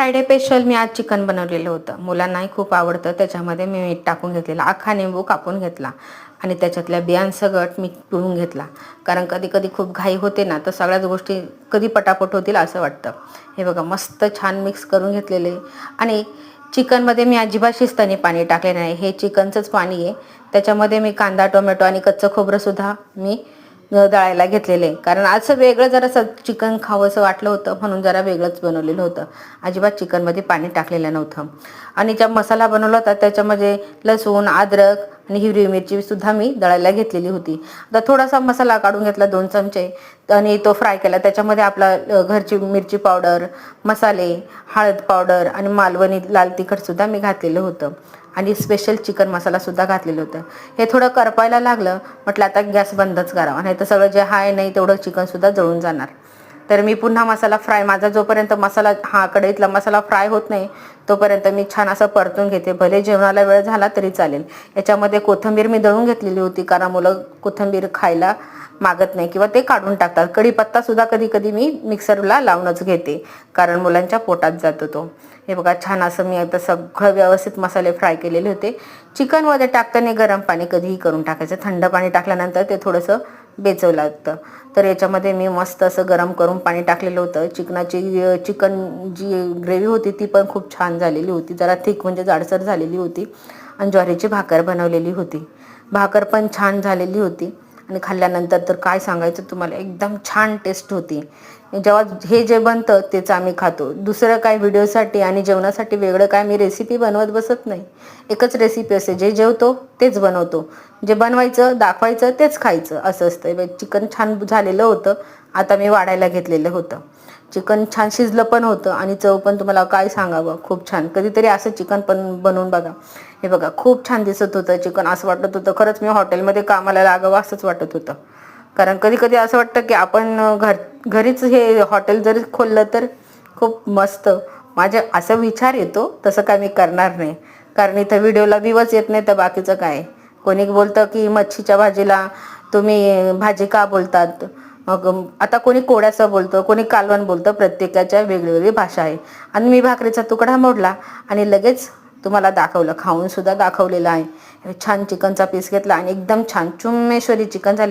Friday special मी आज chicken बनवलेलं होतं. मुलांनाही खूप आवडतं. त्याच्यामध्ये मी मीठ टाकून घेतलेलं. अख्खा निंबू कापून घेतला. आणि त्याच्यातल्या बियांसगट मी पिळून घेतला. कारण कधी कधी खूप घाई होते ना तर सगळ्याच गोष्टी कधी पटापट होतील असं वाटतं. हे बघा मस्त छान मिक्स करून घेतलेले. आणि चिकनमध्ये मी अजिबात शिस्ताने पाणी टाकले नाही. हे चिकनचंच पाणी आहे. त्याच्यामध्ये मी कांदा टोमॅटो आणि कच्चं खोबरंसुद्धा मी दळायला घेतलेले. कारण असं वेगळं जरासं चिकन खावंसं वाटलं होतं म्हणून जरा वेगळंच बनवलेलं होतं. अजिबात चिकनमध्ये पाणी टाकलेलं नव्हतं. आणि ज्या मसाला बनवला होता त्याच्यामध्ये लसूण अद्रक आणि हिरवी मिरची सुद्धा मी दळायला घेतलेली होती. आता थोडासा मसाला काढून घेतला दोन चमचे आणि तो फ्राय केला. त्याच्यामध्ये आपला घरची मिरची पावडर मसाले हळद पावडर आणि मालवणी लाल तिखटसुद्धा मी घातलेलं होतं. आणि स्पेशल चिकन मसाला सुद्धा घातलेलं होतं. हे थोडं करपायला लागलं म्हटलं आता गॅस बंदच करावा. नाही तर सगळं जे आहे नाही तेवढं चिकन सुद्धा जळून जाणार. तर मी पुन्हा मसाला फ्राय माझा जोपर्यंत मसाला हा कढईतला मसाला फ्राय होत नाही तोपर्यंत मी छान असं परतून घेते. भले जेवणाला वेळ झाला तरी चालेल. याच्यामध्ये कोथिंबीर मी दळून घेतलेली होती कारण मुलं कोथिंबीर खायला मागत नाही किंवा ते काढून टाकतात. कढीपत्ता सुद्धा कधी कधी मी मिक्सरला लावूनच घेते कारण मुलांच्या पोटात जातो तो. हे बघा छान असं मी आता सगळं व्यवस्थित मसाले फ्राय केलेले होते. चिकनमध्ये टाकताना गरम पाणी कधीही करून टाकायचं. थंड पाणी टाकल्यानंतर ते थोडंसं बेचवलं लागतं तर याच्यामध्ये मी मस्त असं गरम करून पाणी टाकलेलं होतं. चिकनाची चिकन जी ग्रेव्ही होती ती पण खूप छान झालेली होती. जरा थिक म्हणजे जाडसर झालेली होती. आणि ज्वारीची भाकर बनवलेली होती. भाकर पण छान झालेली होती. आणि खाल्ल्यानंतर तर काय सांगायचं तुम्हाला? एकदम छान टेस्ट होती. जेव्हा हे जे बनतं तेच आम्ही खातो. दुसरं काय व्हिडिओसाठी आणि जेवणासाठी वेगळं काय मी रेसिपी बनवत बसत नाही. एकच रेसिपी असते. जे जेवतो तेच बनवतो. जे बनवायचं दाखवायचं तेच खायचं. असं असतं. चिकन छान झालेलं होतं. आता मी वाढायला घेतलेलं होतं. चिकन छान शिजलं पण होतं आणि चव पण तुम्हाला काय सांगावं? खूप छान. कधीतरी असं चिकन पण बनवून बघा. हे बघा खूप छान दिसत होतं चिकन. असं वाटत होतं. खरंच मी हॉटेलमध्ये कामाला लागावं असंच वाटत होतं. कारण कधी कधी असं वाटतं की आपण घर घरीच हे हॉटेल जरी खोललं तर खूप मस्त. माझ्या असं विचार येतो तसं काय मी करणार नाही. कारण इथं व्हिडिओला व्ह्यूच येत नाही तर बाकीचं काय? कोणी बोलतं की मच्छीच्या भाजीला तुम्ही भाजी का बोलतात? मग आता कोणी कोड्याचं बोलतं कोणी कालवण बोलतं प्रत्येकाच्या वेगळी भाषा आहे. आणि मी भाकरीचा तुकडा मोडला आणि लगेच तुम्हाला दाखवलं खाऊन सुद्धा दाखवलेलं आहे. छान चिकनचा पीस घेतला आणि एकदम छान चुम्मेश्वरी चिकन झाले.